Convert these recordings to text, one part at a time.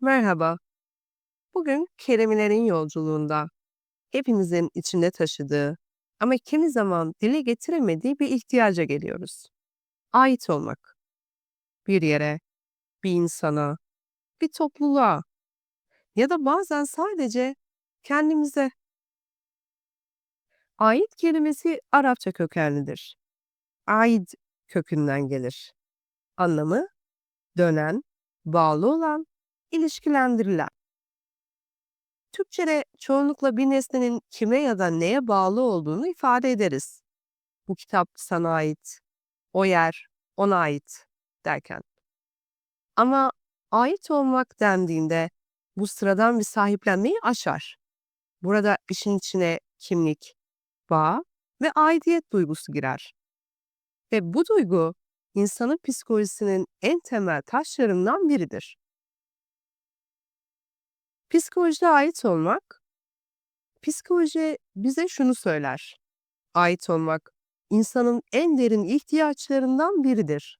Merhaba. Bugün kelimelerin yolculuğunda hepimizin içinde taşıdığı ama kimi zaman dile getiremediği bir ihtiyaca geliyoruz. Ait olmak. Bir yere, bir insana, bir topluluğa ya da bazen sadece kendimize. Ait kelimesi Arapça kökenlidir. Aid kökünden gelir. Anlamı dönen, bağlı olan, ilişkilendirilen. Türkçede çoğunlukla bir nesnenin kime ya da neye bağlı olduğunu ifade ederiz. Bu kitap sana ait, o yer ona ait derken. Ama ait olmak dendiğinde bu sıradan bir sahiplenmeyi aşar. Burada işin içine kimlik, bağ ve aidiyet duygusu girer. Ve bu duygu insanın psikolojisinin en temel taşlarından biridir. Psikolojide ait olmak, psikoloji bize şunu söyler. Ait olmak insanın en derin ihtiyaçlarından biridir.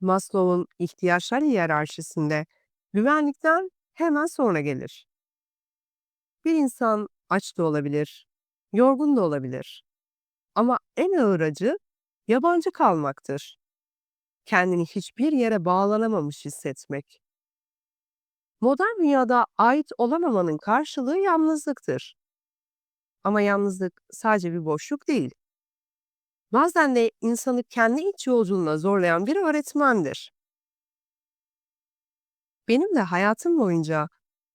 Maslow'un ihtiyaçlar hiyerarşisinde güvenlikten hemen sonra gelir. Bir insan aç da olabilir, yorgun da olabilir. Ama en ağır acı yabancı kalmaktır. Kendini hiçbir yere bağlanamamış hissetmek. Modern dünyada ait olamamanın karşılığı yalnızlıktır. Ama yalnızlık sadece bir boşluk değil. Bazen de insanı kendi iç yolculuğuna zorlayan bir öğretmendir. Benim de hayatım boyunca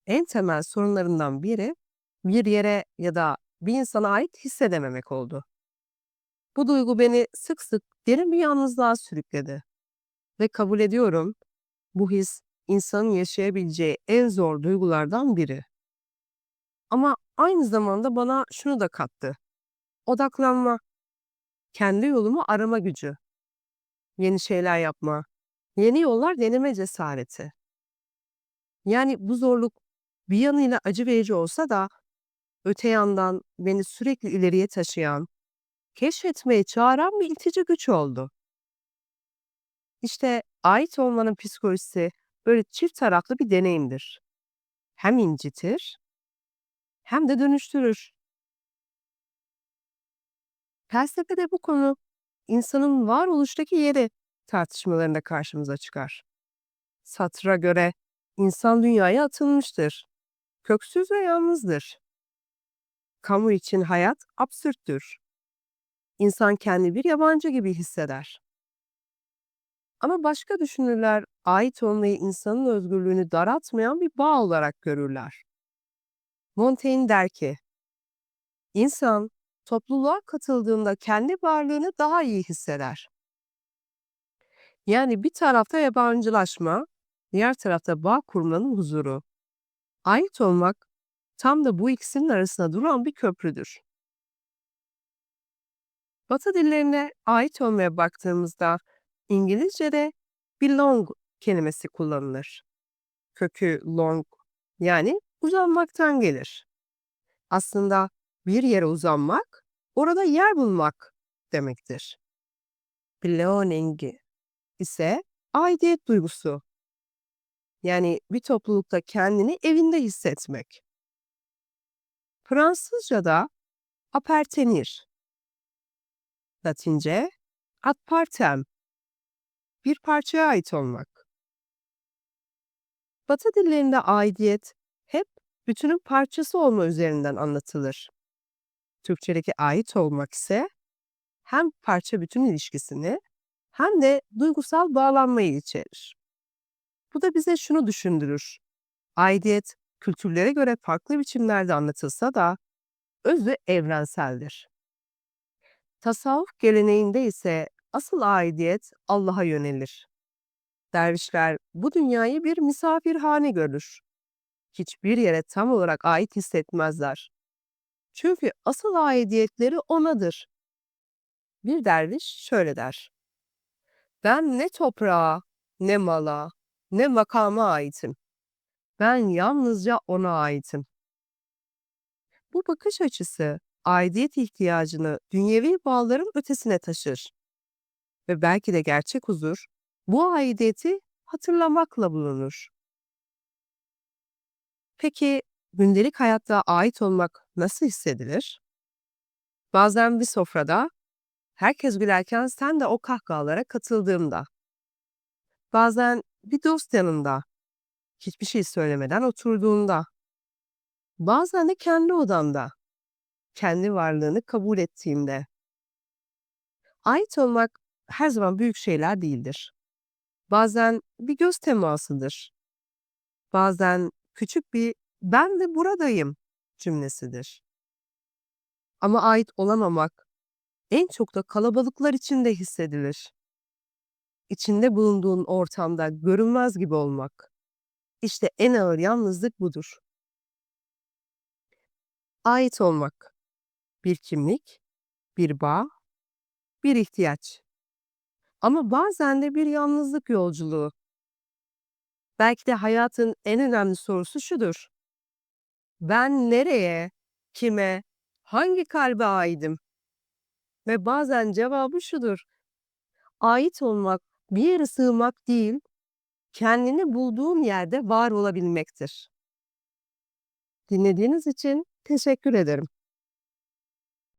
en temel sorunlarından biri bir yere ya da bir insana ait hissedememek oldu. Bu duygu beni sık sık derin bir yalnızlığa sürükledi. Ve kabul ediyorum, bu his insanın yaşayabileceği en zor duygulardan biri. Ama aynı zamanda bana şunu da kattı. Odaklanma, kendi yolumu arama gücü, yeni şeyler yapma, yeni yollar deneme cesareti. Yani bu zorluk bir yanıyla acı verici olsa da öte yandan beni sürekli ileriye taşıyan, keşfetmeye çağıran bir itici güç oldu. İşte ait olmanın psikolojisi böyle çift taraflı bir deneyimdir. Hem incitir hem de dönüştürür. Felsefede bu konu insanın varoluştaki yeri tartışmalarında karşımıza çıkar. Sartre'a göre insan dünyaya atılmıştır. Köksüz ve yalnızdır. Kamu için hayat absürttür. İnsan kendi bir yabancı gibi hisseder. Ama başka düşünürler ait olmayı insanın özgürlüğünü daraltmayan bir bağ olarak görürler. Montaigne der ki, İnsan topluluğa katıldığında kendi varlığını daha iyi hisseder. Yani bir tarafta yabancılaşma, diğer tarafta bağ kurmanın huzuru. Ait olmak tam da bu ikisinin arasında duran bir köprüdür. Batı dillerine ait olmaya baktığımızda İngilizce'de belong kelimesi kullanılır. Kökü long yani uzanmaktan gelir. Aslında bir yere uzanmak, orada yer bulmak demektir. Belonging ise aidiyet duygusu. Yani bir toplulukta kendini evinde hissetmek. Fransızca'da appartenir. Latince ad partem. Bir parçaya ait olmak. Batı dillerinde aidiyet hep bütünün parçası olma üzerinden anlatılır. Türkçedeki ait olmak ise hem parça bütün ilişkisini hem de duygusal bağlanmayı içerir. Bu da bize şunu düşündürür. Aidiyet kültürlere göre farklı biçimlerde anlatılsa da özü evrenseldir. Tasavvuf geleneğinde ise asıl aidiyet Allah'a yönelir. Dervişler bu dünyayı bir misafirhane görür. Hiçbir yere tam olarak ait hissetmezler. Çünkü asıl aidiyetleri O'nadır. Bir derviş şöyle der. Ben ne toprağa, ne mala, ne makama aitim. Ben yalnızca O'na aitim. Bu bakış açısı aidiyet ihtiyacını dünyevi bağların ötesine taşır. Ve belki de gerçek huzur bu aidiyeti hatırlamakla bulunur. Peki gündelik hayatta ait olmak nasıl hissedilir? Bazen bir sofrada herkes gülerken sen de o kahkahalara katıldığında. Bazen bir dost yanında hiçbir şey söylemeden oturduğunda. Bazen de kendi odamda kendi varlığını kabul ettiğimde. Ait olmak her zaman büyük şeyler değildir. Bazen bir göz temasıdır. Bazen küçük bir ben de buradayım cümlesidir. Ama ait olamamak en çok da kalabalıklar içinde hissedilir. İçinde bulunduğun ortamda görünmez gibi olmak. İşte en ağır yalnızlık budur. Ait olmak. Bir kimlik, bir bağ, bir ihtiyaç. Ama bazen de bir yalnızlık yolculuğu. Belki de hayatın en önemli sorusu şudur. Ben nereye, kime, hangi kalbe aidim? Ve bazen cevabı şudur. Ait olmak bir yere sığmak değil, kendini bulduğun yerde var olabilmektir. Dinlediğiniz için teşekkür ederim.